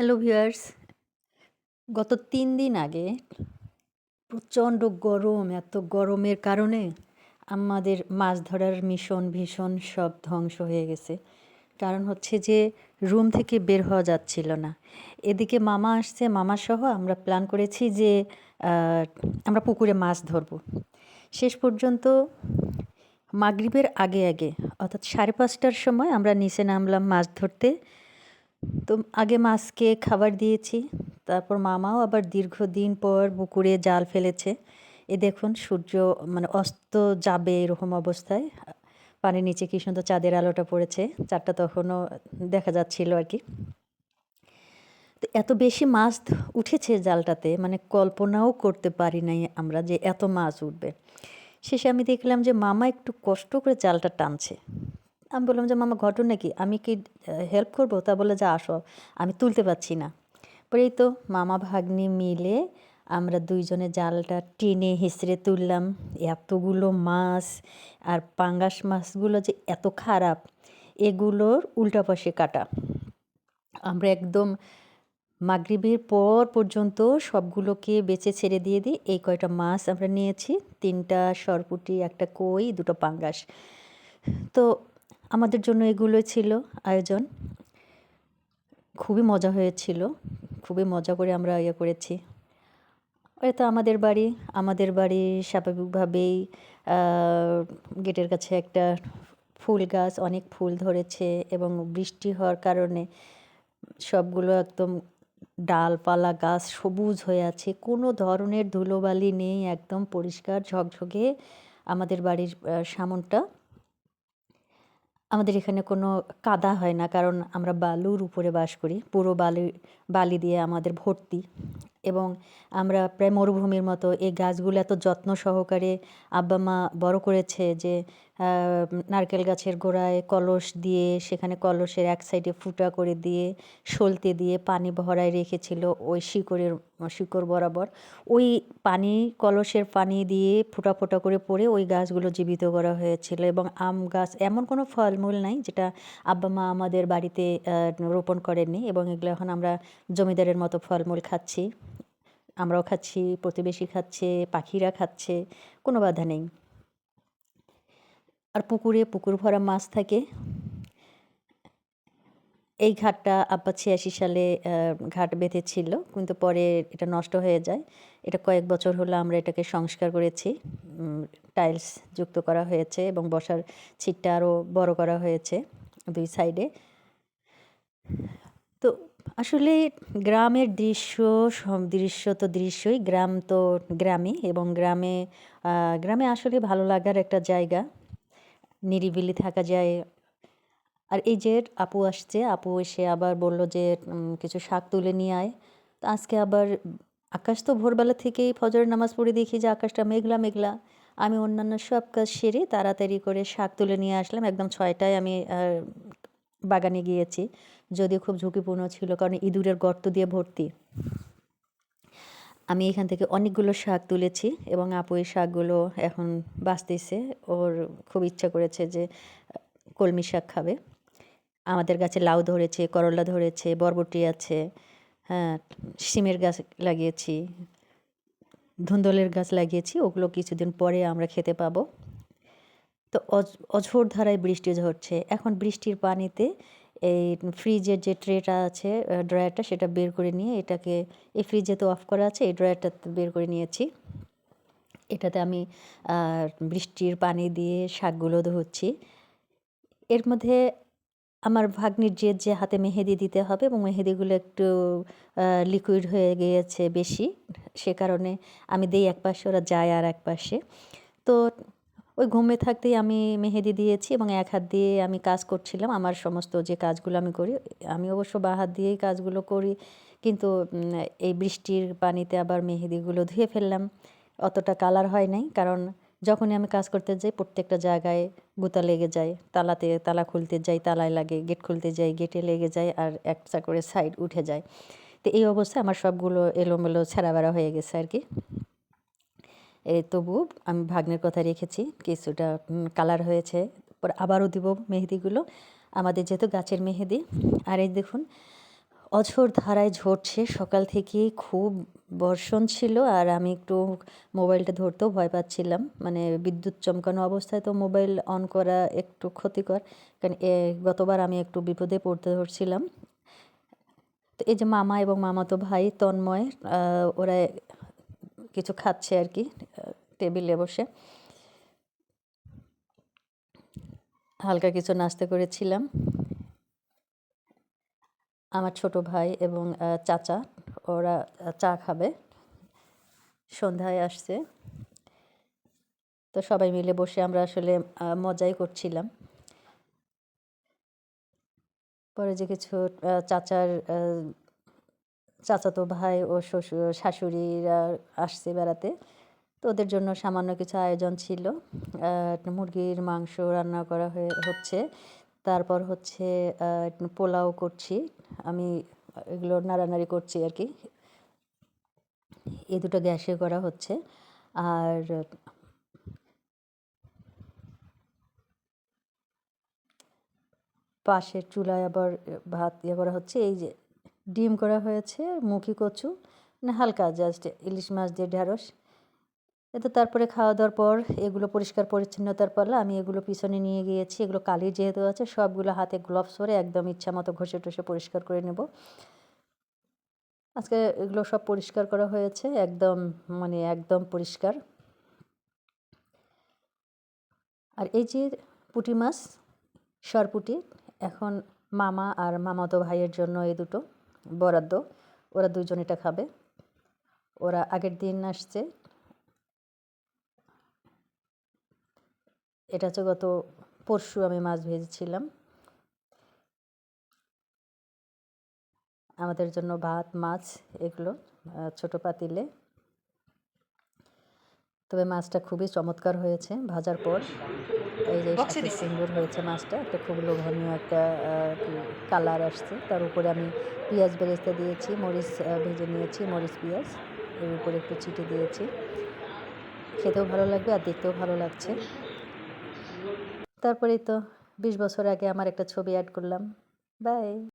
Hello viewers গত তিন দিন আগে প্রচণ্ড গরম, এত গরমের কারণে আমাদের মাছ ধরার মিশন ভীষণ সব ধ্বংস হয়ে গেছে। কারণ হচ্ছে যে রুম থেকে বের হওয়া যাচ্ছিল না। এদিকে মামা আসছে, মামা সহ আমরা প্ল্যান করেছি যে আমরা পুকুরে মাছ ধরবো। শেষ পর্যন্ত মাগরিবের আগে আগে, অর্থাৎ সাড়ে পাঁচটার সময় আমরা নিচে নামলাম মাছ ধরতে। তো আগে মাছকে খাবার দিয়েছি, তারপর মামাও আবার দীর্ঘদিন পর পুকুরে জাল ফেলেছে। এ দেখুন, সূর্য মানে অস্ত যাবে এরকম অবস্থায়। পানির নিচে কি সুন্দর চাঁদের আলোটা পড়েছে, চারটা তখনও দেখা যাচ্ছিল আর কি। তো এত বেশি মাছ উঠেছে জালটাতে মানে কল্পনাও করতে পারি নাই আমরা যে এত মাছ উঠবে। শেষে আমি দেখলাম যে মামা একটু কষ্ট করে জালটা টানছে। আমি বললাম যে, মামা, ঘটনা কি? আমি কি হেল্প করব? তা বলে যে, আসো, আমি তুলতে পারছি না। পরে এই তো মামা, ভাগ্নি মিলে আমরা দুইজনে জালটা টেনে হেসড়ে তুললাম। এতগুলো মাছ আর পাঙ্গাস মাছগুলো যে এত খারাপ, এগুলোর উল্টা পাশে কাটা। আমরা একদম মাগরিবের পর পর্যন্ত সবগুলোকে বেচে ছেড়ে দিয়ে দিই। এই কয়টা মাছ আমরা নিয়েছি, তিনটা সরপুটি, একটা কই, দুটো পাঙ্গাস। তো আমাদের জন্য এগুলোই ছিল আয়োজন। খুবই মজা হয়েছিল, খুবই মজা করে আমরা ইয়ে করেছি। ওই তো আমাদের বাড়ি আমাদের বাড়ি স্বাভাবিকভাবেই গেটের কাছে একটা ফুল গাছ, অনেক ফুল ধরেছে এবং বৃষ্টি হওয়ার কারণে সবগুলো একদম ডালপালা গাছ সবুজ হয়ে আছে। কোনো ধরনের ধুলোবালি নেই, একদম পরিষ্কার ঝকঝকে আমাদের বাড়ির সামনটা। আমাদের এখানে কোনো কাদা হয় না, কারণ আমরা বালুর উপরে বাস করি। পুরো বালি বালি দিয়ে আমাদের ভর্তি। এবং আমরা প্রায় মরুভূমির মতো এই গাছগুলো এত যত্ন সহকারে আব্বা মা বড় করেছে যে নারকেল গাছের গোড়ায় কলস দিয়ে, সেখানে কলসের এক সাইডে ফুটা করে দিয়ে, সলতে দিয়ে পানি ভরায় রেখেছিল ওই শিকড়ের, শিকড় বরাবর। ওই পানি, কলসের পানি দিয়ে ফোঁটা ফোঁটা করে পড়ে ওই গাছগুলো জীবিত করা হয়েছিল এবং আম গাছ এমন কোনো ফলমূল নাই যেটা আব্বা মা আমাদের বাড়িতে রোপণ করেননি এবং এগুলো এখন আমরা জমিদারের মতো ফলমূল খাচ্ছি। আমরাও খাচ্ছি, প্রতিবেশী খাচ্ছে, পাখিরা খাচ্ছে, কোনো বাধা নেই। আর পুকুরে পুকুর ভরা মাছ থাকে। এই ঘাটটা আব্বা ছিয়াশি সালে ঘাট বেঁধেছিল, কিন্তু পরে এটা নষ্ট হয়ে যায়। এটা কয়েক বছর হলো আমরা এটাকে সংস্কার করেছি টাইলস যুক্ত করা হয়েছে এবং বসার ছিটটা আরও বড় করা হয়েছে দুই সাইডে। তো আসলে গ্রামের দৃশ্য দৃশ্য তো দৃশ্যই, গ্রাম তো গ্রামই এবং গ্রামে গ্রামে আসলে ভালো লাগার একটা জায়গা। নিরিবিলি থাকা যায়। আর এই যে আপু আসছে, আপু এসে আবার বলল যে কিছু শাক তুলে নিয়ে আয়। তো আজকে আবার আকাশ তো ভোরবেলা থেকেই ফজরের নামাজ পড়ে দেখি যে, আকাশটা মেঘলা মেঘলা। আমি অন্যান্য সব কাজ সেরে তাড়াতাড়ি করে শাক তুলে নিয়ে আসলাম। একদম ছয়টায় আমি বাগানে গিয়েছি। যদিও খুব ঝুঁকিপূর্ণ ছিল, কারণ ইঁদুরের গর্ত দিয়ে ভর্তি। আমি এখান থেকে অনেকগুলো শাক তুলেছি এবং আপু এই শাকগুলো এখন বাঁচতেছে। ওর খুব ইচ্ছা করেছে যে, কলমি শাক খাবে। আমাদের গাছে লাউ ধরেছে, করলা ধরেছে, বরবটি আছে হ্যাঁ সিমের গাছ লাগিয়েছি, ধুন্দলের গাছ লাগিয়েছি, ওগুলো কিছুদিন পরে আমরা খেতে পাবো। তো অঝোর ধারায় বৃষ্টি ঝরছে। এখন বৃষ্টির পানিতে এই ফ্রিজের যে ট্রেটা আছে ড্রয়ারটা সেটা বের করে নিয়ে এটাকে, এই ফ্রিজে তো অফ করা আছে, এই ড্রয়ারটা বের করে নিয়েছি। এটাতে আমি বৃষ্টির পানি দিয়ে শাকগুলো ধুচ্ছি। এর মধ্যে আমার ভাগ্নির যে যে হাতে মেহেদি দিতে হবে এবং মেহেদিগুলো একটু লিকুইড হয়ে গিয়েছে বেশি, সে কারণে আমি দেই এক পাশে ওরা যায় আর এক পাশে তো ওই ঘুমে থাকতেই আমি মেহেদি দিয়েছি এবং এক হাত দিয়ে আমি কাজ করছিলাম। আমার সমস্ত যে কাজগুলো আমি করি, আমি অবশ্য বা হাত দিয়েই কাজগুলো করি, কিন্তু এই বৃষ্টির পানিতে আবার মেহেদিগুলো ধুয়ে ফেললাম। অতটা কালার হয় নাই, কারণ যখনই আমি কাজ করতে যাই, প্রত্যেকটা জায়গায় গুতা লেগে যায়, তালাতে তালা খুলতে যাই, তালায় লাগে গেট খুলতে যাই গেটে লেগে যায় আর একটা করে সাইড উঠে যায়। তো এই অবস্থায় আমার সবগুলো এলোমেলো ছেঁড়া বেড়া হয়ে গেছে আর কি। তবু আমি ভাগ্নের কথা রেখেছি, কিছুটা কালার হয়েছে, পর আবারও দিব মেহেদিগুলো। আমাদের যেহেতু গাছের মেহেদি, আর এই দেখুন, অঝোর ধারায় ঝরছে, সকাল থেকেই খুব বর্ষণ ছিল, আর আমি একটু মোবাইলটা ধরতেও ভয় পাচ্ছিলাম। মানে বিদ্যুৎ চমকানো অবস্থায় তো মোবাইল অন করা একটু ক্ষতিকর, কারণ গতবার আমি একটু বিপদে পড়তে ধরছিলাম। তো এই যে মামা এবং মামাতো ভাই তন্ময় ওরা কিছু খাচ্ছে আর কি, টেবিলে বসে। হালকা কিছু নাস্তা করেছিলাম। আমার ছোট ভাই এবং চাচা, ওরা চা খাবে। সন্ধ্যায় আসছে। তো সবাই মিলে বসে আমরা আসলে মজাই করছিলাম। পরে যে কিছু চাচার চাচাতো ভাই ও শ্বশুর, শাশুড়িরা আসছে বেড়াতে। তো ওদের জন্য সামান্য কিছু আয়োজন ছিল। মুরগির মাংস রান্না করা হয়ে, হচ্ছে। তারপর হচ্ছে পোলাও করছি। আমি এগুলো নাড়ানাড়ি করছি আর কি। এই দুটো গ্যাসে করা হচ্ছে। আর পাশের চুলায় আবার ভাত ইয়ে করা হচ্ছে। এই যে ডিম করা হয়েছে, মুখি কচু মানে হালকা জাস্ট ইলিশ মাছ দিয়ে ঢ্যাঁড়স এতো তারপরে খাওয়া দাওয়ার পর এগুলো পরিষ্কার পরিচ্ছন্নতার পালা, আমি এগুলো পিছনে নিয়ে গিয়েছি। এগুলো কালি যেহেতু আছে, সবগুলো হাতে গ্লোভস পরে একদম ইচ্ছা মতো ঘষে টষে পরিষ্কার করে নেব। আজকে এগুলো সব পরিষ্কার করা হয়েছে, একদম মানে একদম পরিষ্কার। আর এই যে পুটি মাছ, সরপুটি, এখন মামা আর মামাতো ভাইয়ের জন্য এই দুটো। বরাদ্দ। ওরা দুজন এটা খাবে। ওরা আগের দিন আসছে। এটা হচ্ছে গত পরশু আমি মাছ ভেজেছিলাম। আমাদের জন্য ভাত, মাছ এগুলো ছোট পাতিলে। তবে মাছটা খুবই চমৎকার হয়েছে ভাজার পর। এই যে সাথে সুন্দর হয়েছে মাছটা একটা খুব লোভনীয় একটা কালার আসছে। তার উপরে আমি পেঁয়াজ বেরেস্তা দিয়েছি মরিচ ভেজে নিয়েছি মরিচ পেঁয়াজ। এর উপরে একটু চিটে দিয়েছি। খেতেও ভালো লাগবে আর দেখতেও ভালো লাগছে। তারপরে তো বিশ বছর আগে আমার একটা ছবি অ্যাড করলাম। বাই